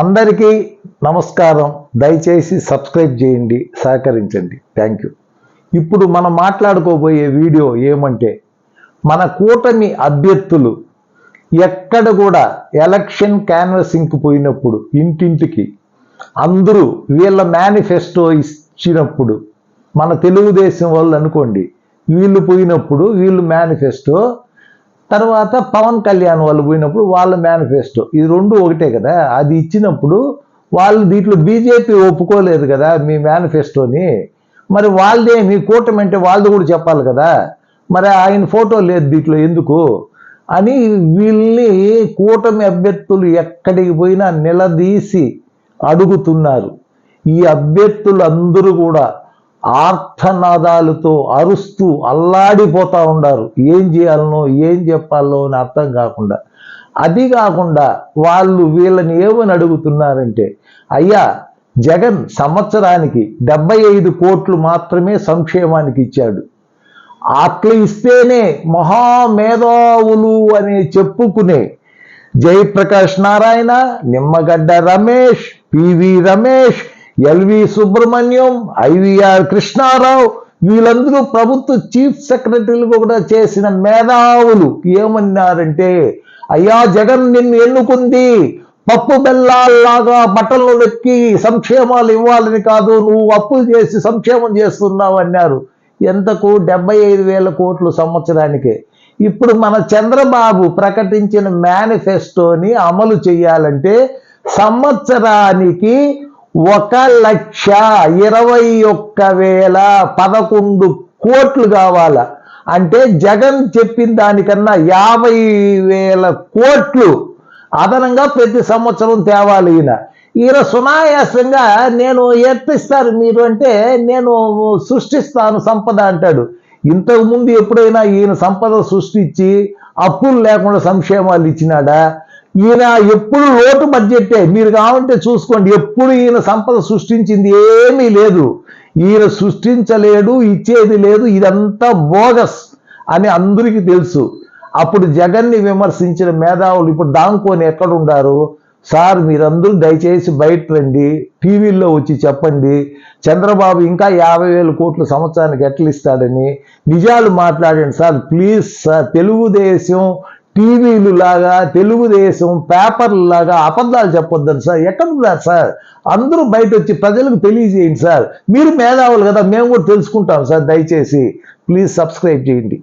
అందరికీ నమస్కారం. దయచేసి సబ్స్క్రైబ్ చేయండి సహకరించండి. థ్యాంక్ యూ ఇప్పుడు మనం మాట్లాడుకోబోయే వీడియో ఏమంటే మన కూటమి అభ్యర్థులు ఎక్కడ కూడా ఎలక్షన్ క్యాన్వసింగ్కి పోయినప్పుడు ఇంటింటికి అందరూ వీళ్ళ మేనిఫెస్టో ఇచ్చినప్పుడు మన తెలుగుదేశం వాళ్ళు అనుకోండి వీళ్ళు పోయినప్పుడు వీళ్ళు మేనిఫెస్టో తర్వాత పవన్ కళ్యాణ్ వాళ్ళు పోయినప్పుడు వాళ్ళ మేనిఫెస్టో ఇది రెండు ఒకటే కదా. అది ఇచ్చినప్పుడు వాళ్ళు దీంట్లో బీజేపీ ఒప్పుకోలేదు కదా మీ మేనిఫెస్టోని మరి వాళ్ళదే మీ కూటమి అంటే వాళ్ళది కూడా చెప్పాలి కదా. మరి ఆయన ఫోటో లేదు దీంట్లో ఎందుకు? అని వీళ్ళని కూటమి అభ్యర్థులు ఎక్కడికి పోయినా నిలదీసి అడుగుతున్నారు. ఈ అభ్యర్థులు అందరూ కూడా ఆర్తనాదాలతో అరుస్తూ అల్లాడిపోతా ఉండారు. ఏం చేయాలనో ఏం చెప్పాలో అని అర్థం కాకుండా. అది కాకుండా వాళ్ళు వీళ్ళని ఏమని అడుగుతున్నారంటే అయ్యా జగన్ సంవత్సరానికి డెబ్బై ఐదు కోట్లు మాత్రమే సంక్షేమానికి ఇచ్చాడు. అట్లా ఇస్తేనే మహామేధావులు అని చెప్పుకునే Jayaprakash Narayan Nimmagadda Ramesh PV Ramesh LV Subrahmanyam IVR Krishnarao వీళ్ళందరూ ప్రభుత్వ చీఫ్ సెక్రటరీలు కూడా చేసిన మేధావులు. ఏమన్నారంటే అయ్యా జగన్ నిన్ను ఎన్నుకుంది పప్పు బెల్లాల్లాగా బట్టలు నొక్కి సంక్షేమాలు ఇవ్వాలని కాదు నువ్వు అప్పులు చేసి సంక్షేమం చేస్తున్నావు అన్నారు. ఎంతకు? డెబ్బై ఐదు వేల కోట్లు సంవత్సరానికే. ఇప్పుడు మన చంద్రబాబు ప్రకటించిన మేనిఫెస్టోని అమలు చేయాలంటే సంవత్సరానికి ఒక లక్ష ఇరవై ఒక్క వేల పదకొండు కోట్లు కావాల? అంటే జగన్ చెప్పిన దానికన్నా యాభై వేల కోట్లు అదనంగా ప్రతి సంవత్సరం తేవాలి ఈయన. ఈయన సునాయాసంగా నేను ఏర్పిస్తారు మీరు అంటే నేను సృష్టిస్తాను సంపద అంటాడు. ఇంతకుముందు ఎప్పుడైనా ఈయన సంపద సృష్టించి అప్పులు లేకుండా సంక్షేమాలు ఇచ్చినాడా? ఈయన ఎప్పుడు లోటు బడ్జెట్టే మీరు కావంటే చూసుకోండి ఎప్పుడు ఈయన సంపద సృష్టించింది ఏమీ లేదు. ఈయన సృష్టించలేడు ఇచ్చేది లేదు ఇదంతా బోగస్ అని అందరికీ తెలుసు. అప్పుడు జగన్ని విమర్శించిన మేధావులు ఇప్పుడు దాంకొని ఎక్కడున్నారు సార్ మీరందరూ దయచేసి బయట రండి టీవీల్లో వచ్చి చెప్పండి చంద్రబాబు ఇంకా యాభై వేల కోట్ల సంవత్సరానికి ఎట్లా ఇస్తాడని నిజాలు మాట్లాడండి సార్. ప్లీజ్ సార్ తెలుగుదేశం టీవీలు లాగా తెలుగుదేశం పేపర్లు లాగా అబద్ధాలు చెప్పొద్దని సార్. ఎక్కడున్నారు సార్? అందరూ బయట వచ్చి ప్రజలకు తెలియజేయండి సార్. మీరు మేధావులు కదా మేము కూడా తెలుసుకుంటాం సార్. దయచేసి ప్లీజ్ సబ్స్క్రైబ్ చేయండి.